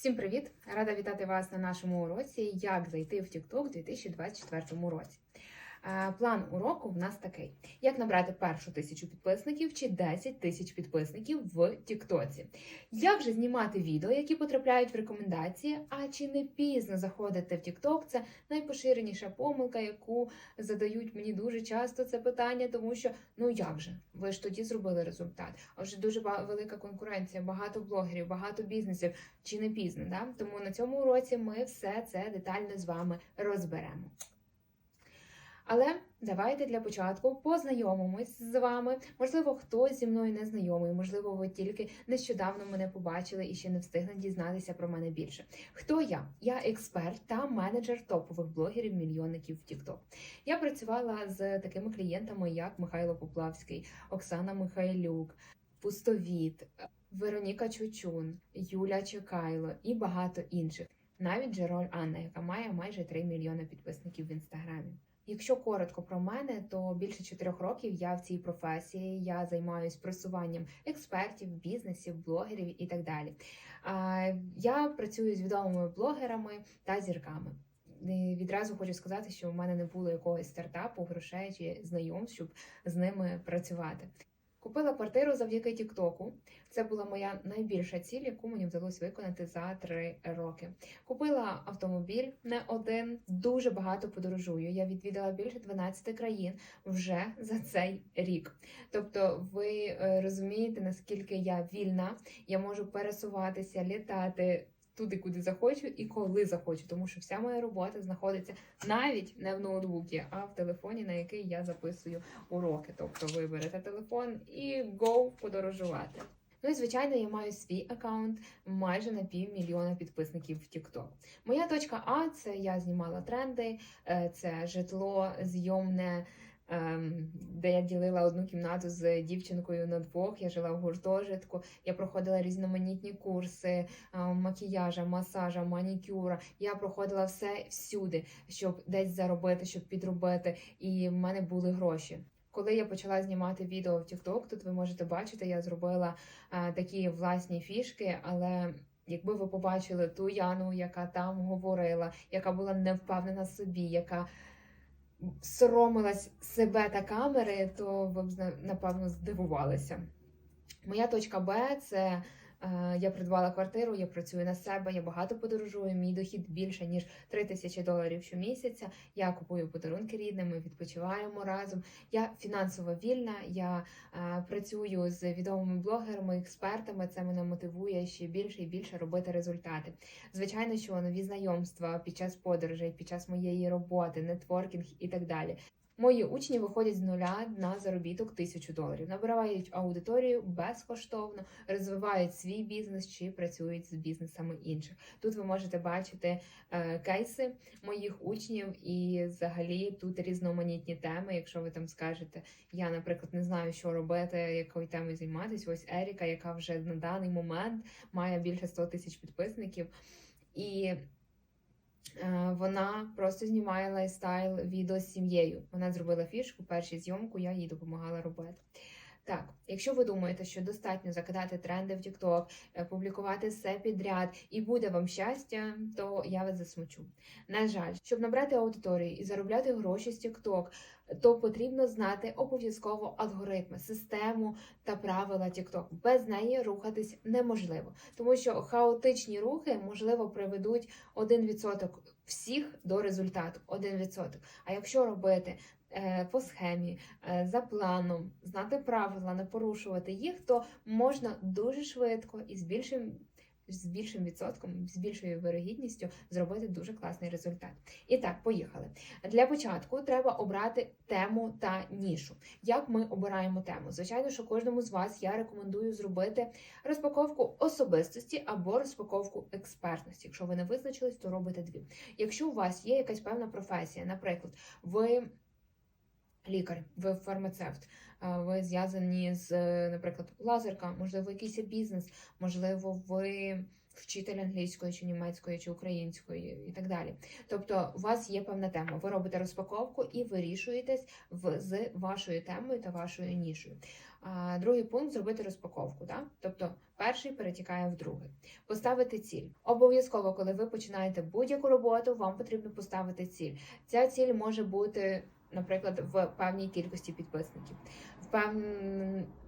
Всім привіт! Рада вітати вас на нашому уроці Як зайти в TikTok у 2024 році. Е, План уроку в нас такий: як набрати першу тисячу підписників чи 10 тисяч підписників в Тіктоці. Як же знімати відео, які потрапляють в рекомендації, а чи не пізно заходити в TikTok? Це найпоширеніша помилка, яку задають мені дуже часто це питання, тому що ну як же? Ви ж тоді зробили результат? А вже дуже велика конкуренція, багато блогерів, багато бізнесів. Чи не пізно? Да? Тому на цьому уроці ми все це детально з вами розберемо. Але давайте для початку познайомимось з вами. Можливо, хтось зі мною не знайомий, можливо, ви тільки нещодавно мене побачили і ще не встигли дізнатися про мене більше. Хто я? Я експерт та менеджер топових блогерів мільйонників в TikTok. Я працювала з такими клієнтами, як Михайло Поплавський, Оксана Михайлюк, Пустовіт, Вероніка Чучун, Юля Чекайло і багато інших. Навіть Джероль Анна, яка має майже 3 мільйони підписників в інстаграмі. Якщо коротко про мене, то більше чотирьох років я в цій професії. Я займаюсь просуванням експертів, бізнесів, блогерів і так далі. А, Я працюю з відомими блогерами та зірками. Відразу хочу сказати, що в мене не було якогось стартапу, грошей чи знайомств, щоб з ними працювати. Купила квартиру завдяки Тіктоку. Це була моя найбільша ціль, яку мені вдалося виконати за три роки. Купила автомобіль не один, дуже багато подорожую. Я відвідала більше 12 країн вже за цей рік. Тобто, ви е, розумієте, наскільки я вільна, я можу пересуватися, літати. Туди, куди захочу і коли захочу, тому що вся моя робота знаходиться навіть не в ноутбуці, а в телефоні, на який я записую уроки. Тобто ви берете телефон і go подорожувати. Ну і звичайно, я маю свій аккаунт майже на півмільйона підписників в TikTok. Моя точка А це я знімала тренди, е, це житло зйомне. Ем, Де я ділила одну кімнату з дівчинкою на двох, я жила в гуртожитку, я проходила різноманітні курси е, макіяжа, масажа, манікюра. Я проходила все всюди, щоб десь заробити, щоб підробити, і в мене були гроші. Коли я почала знімати відео в TikTok, тут ви можете бачити, я зробила такі власні фішки, але. Якби ви побачили ту Яну, яка там говорила, яка була не впевнена собі, яка соромилась себе та камери, то ви б напевно здивувалися. Моя точка Б це я придбала квартиру, я працюю на себе, я багато подорожую. Мій дохід більше ніж 3 тисячі доларів щомісяця. Я купую подарунки рідним, ми відпочиваємо разом. Я фінансово вільна. Я е, працюю з відомими блогерами, експертами. Це мене мотивує ще більше і більше робити результати. Звичайно, що нові знайомства під час подорожей, під час моєї роботи, нетворкінг і так далі. Мої учні виходять з нуля на заробіток тисячу доларів, набирають аудиторію безкоштовно, розвивають свій бізнес чи працюють з бізнесами інших. Тут ви можете бачити е, кейси моїх учнів, і взагалі тут різноманітні теми. Якщо ви там скажете, я, наприклад, не знаю, що робити, якою темою займатися. Ось Еріка, яка вже на даний момент має більше 100 тисяч підписників. І Вона просто знімає лайфстайл відео з сім'єю. Вона зробила фішку, першу зйомку, я їй допомагала робити. Так, якщо ви думаєте, що достатньо закидати тренди в TikTok, е, публікувати все підряд і буде вам щастя, то я вас засмучу. На жаль, щоб набрати аудиторію і заробляти гроші з TikTok, то потрібно знати обов'язково алгоритми, систему та правила TikTok. Без неї рухатись неможливо, тому що хаотичні рухи можливо приведуть 1% всіх до результату. 1%. А якщо робити по схемі, е, за планом, знати правила, не порушувати їх, то можна дуже швидко і з більшим. З більшим відсотком, з більшою вирогідністю зробити дуже класний результат. І так, поїхали. Для початку треба обрати тему та нішу. Як ми обираємо тему? Звичайно, що кожному з вас я рекомендую зробити розпаковку особистості або розпаковку експертності. Якщо ви не визначились, то робите дві. Якщо у вас є якась певна професія, наприклад, ви лікар, ви фармацевт, ви зв'язані з, наприклад, лазерка, можливо, якийсь бізнес, можливо, ви вчитель англійської чи німецької чи української і так далі. Тобто, у вас є певна тема. Ви робите розпаковку і вирішуєтесь в, з вашою темою та вашою нішою. А, другий пункт зробити розпаковку. Да? Тобто перший перетікає в другий. Поставити ціль. Обов'язково, коли ви починаєте будь-яку роботу, вам потрібно поставити ціль. Ця ціль може бути, наприклад, в певній кількості підписників, в, пев...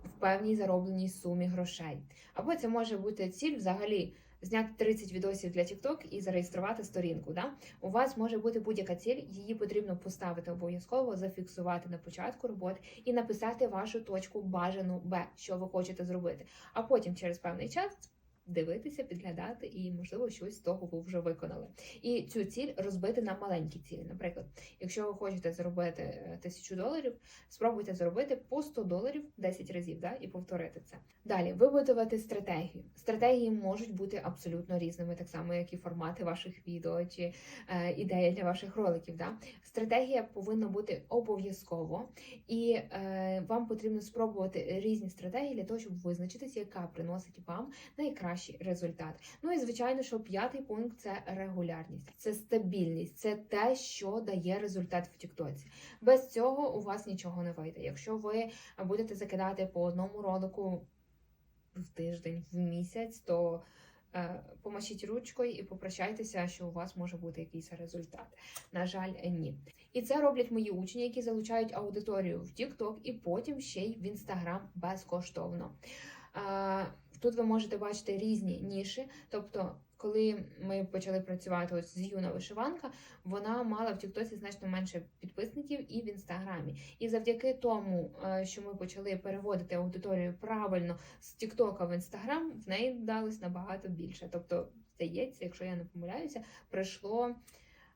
в певній заробленій сумі грошей. Або це може бути ціль взагалі. Зняти 30 відосів для TikTok і зареєструвати сторінку. Да? У вас може бути будь-яка ціль, її потрібно поставити обов'язково, зафіксувати на початку роботи і написати вашу точку бажану Б, що ви хочете зробити. А потім через певний час дивитися, підглядати, і можливо щось з того ви вже виконали. І цю ціль розбити на маленькі цілі. Наприклад, якщо ви хочете заробити е, тисячу доларів, спробуйте зробити по 100 доларів 10 разів, да, і повторити це. Далі вибудувати стратегію. Стратегії можуть бути абсолютно різними, так само як і формати ваших відео чи е, ідеї для ваших роликів. Да? Стратегія повинна бути обов'язково, і е, вам потрібно спробувати різні стратегії для того, щоб визначитися, яка приносить вам найкращий результат. Ну і звичайно, що п'ятий пункт це регулярність, це стабільність, це те, що дає результат в Тіктоці. Без цього у вас нічого не вийде. Якщо ви будете закидати по одному ролику в тиждень, в місяць, то е, помашіть ручкою і попрощайтеся, що у вас може бути якийсь результат. На жаль, ні. І це роблять мої учні, які залучають аудиторію в TikTok і потім ще й в Instagram безкоштовно. Тут ви можете бачити різні ніші, тобто. Коли ми почали працювати ось з юна вишиванка, вона мала в Тіктоці значно менше підписників і в інстаграмі. І завдяки тому, е, що ми почали переводити аудиторію правильно з Тіктока в інстаграм, в неї вдалось набагато більше. Тобто, здається, якщо я не помиляюся, прийшло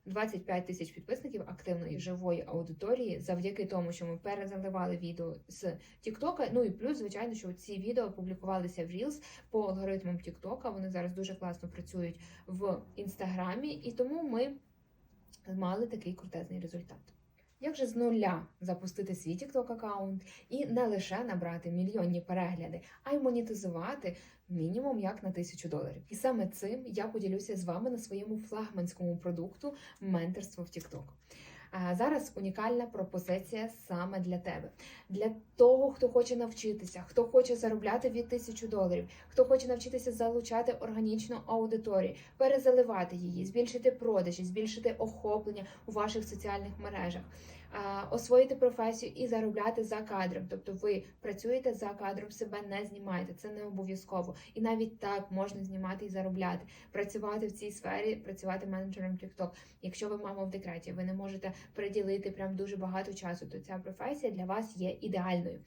25 тисяч підписників активної живої аудиторії завдяки тому, що ми перезаливали відео з Тіктока. Ну і плюс, звичайно, що ці відео публікувалися в Reels по алгоритмам Тіктока. Вони зараз дуже класно працюють в інстаграмі, і тому ми мали такий крутезний результат. Як же з нуля запустити свій TikTok аккаунт і не лише набрати мільйонні перегляди, а й монетизувати мінімум як на тисячу доларів? І саме цим я поділюся з вами на своєму флагманському продукту менторство в TikTok. Зараз унікальна пропозиція саме для тебе, для того, хто хоче навчитися, хто хоче заробляти від тисячу доларів, хто хоче навчитися залучати органічну аудиторію, перезаливати її, збільшити продажі, збільшити охоплення у ваших соціальних мережах. Освоїти професію і заробляти за кадром, тобто ви працюєте за кадром, себе не знімаєте, це не обов'язково. І навіть так можна знімати і заробляти, працювати в цій сфері, працювати менеджером TikTok. Якщо ви мама в декреті, ви не можете приділити прям дуже багато часу, то ця професія для вас є ідеальною.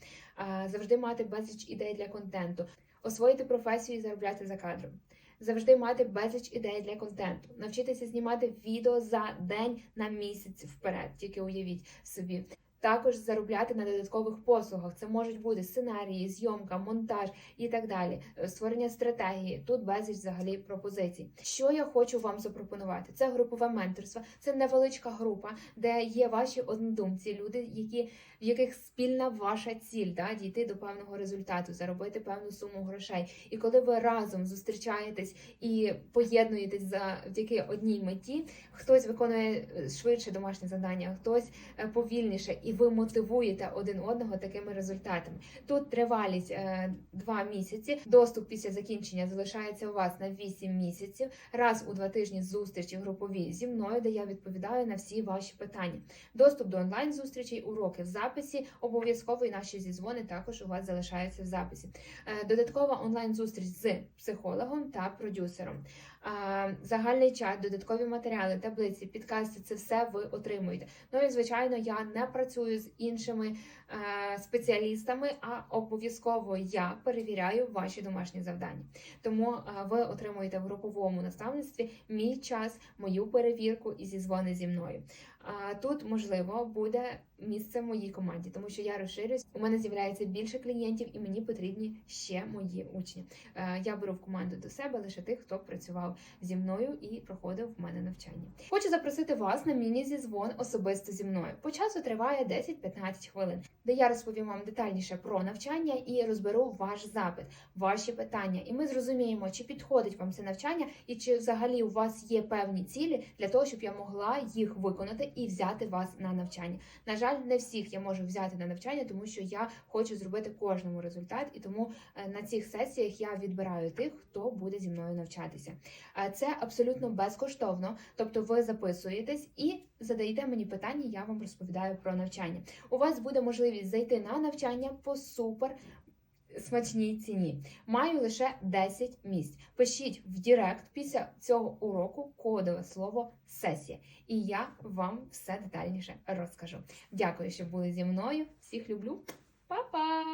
Завжди мати безліч ідей для контенту, освоїти професію і заробляти за кадром. Завжди мати безліч ідей для контенту, навчитися знімати відео за день на місяць вперед. Тільки уявіть собі. Також заробляти на додаткових послугах. Це можуть бути сценарії, зйомка, монтаж і так далі. Е, Створення стратегії. Тут безліч взагалі пропозицій. Що я хочу вам запропонувати? Це групове менторство, це невеличка група, де є ваші однодумці, люди, які в яких спільна ваша ціль, да, дійти до певного результату, заробити певну суму грошей. І коли ви разом зустрічаєтесь і поєднуєтесь завдяки одній меті, хтось виконує е, швидше домашнє завдання, хтось е, повільніше, і ви мотивуєте один одного такими результатами. Тут тривалість е, 2 місяці. Доступ після закінчення залишається у вас на 8 місяців. Раз у два тижні зустрічі групові зі мною, де я відповідаю на всі ваші питання. Доступ до онлайн зустрічей, уроки в записі, обов'язково і наші зізвони також у вас залишаються в записі. Е, Додаткова онлайн зустріч з психологом та продюсером. Загальний чат, додаткові матеріали, таблиці, підкасти це все ви отримуєте. Ну і звичайно, я не працюю з іншими е, спеціалістами, а обов'язково я перевіряю ваші домашні завдання. Тому е, ви отримуєте в груповому наставництві мій час, мою перевірку і зізвони зі мною. Тут можливо буде місце моїй команді, тому що я розширююсь. У мене з'являється більше клієнтів, і мені потрібні ще мої учні. Е, Я беру в команду до себе лише тих, хто працював зі мною і проходив в мене навчання. Хочу запросити вас на міні-зізвон особисто зі мною. По часу триває 10-15 хвилин, де я розповім вам детальніше про навчання і розберу ваш запит, ваші питання. І ми зрозуміємо, чи підходить вам це навчання, і чи взагалі у вас є певні цілі для того, щоб я могла їх виконати і взяти вас на навчання. На жаль, не всіх я можу взяти на навчання, тому що я хочу зробити кожному результат, і тому е, на цих сесіях я відбираю тих, хто буде зі мною навчатися. Це абсолютно безкоштовно, тобто ви записуєтесь і задаєте мені питання, я вам розповідаю про навчання. У вас буде можливість зайти на навчання по супер. Смачній ціні маю лише 10 місць. Пишіть в Дірект після цього уроку кодове слово сесія, і я вам все детальніше розкажу. Дякую, що були зі мною. Всіх люблю, Па-па!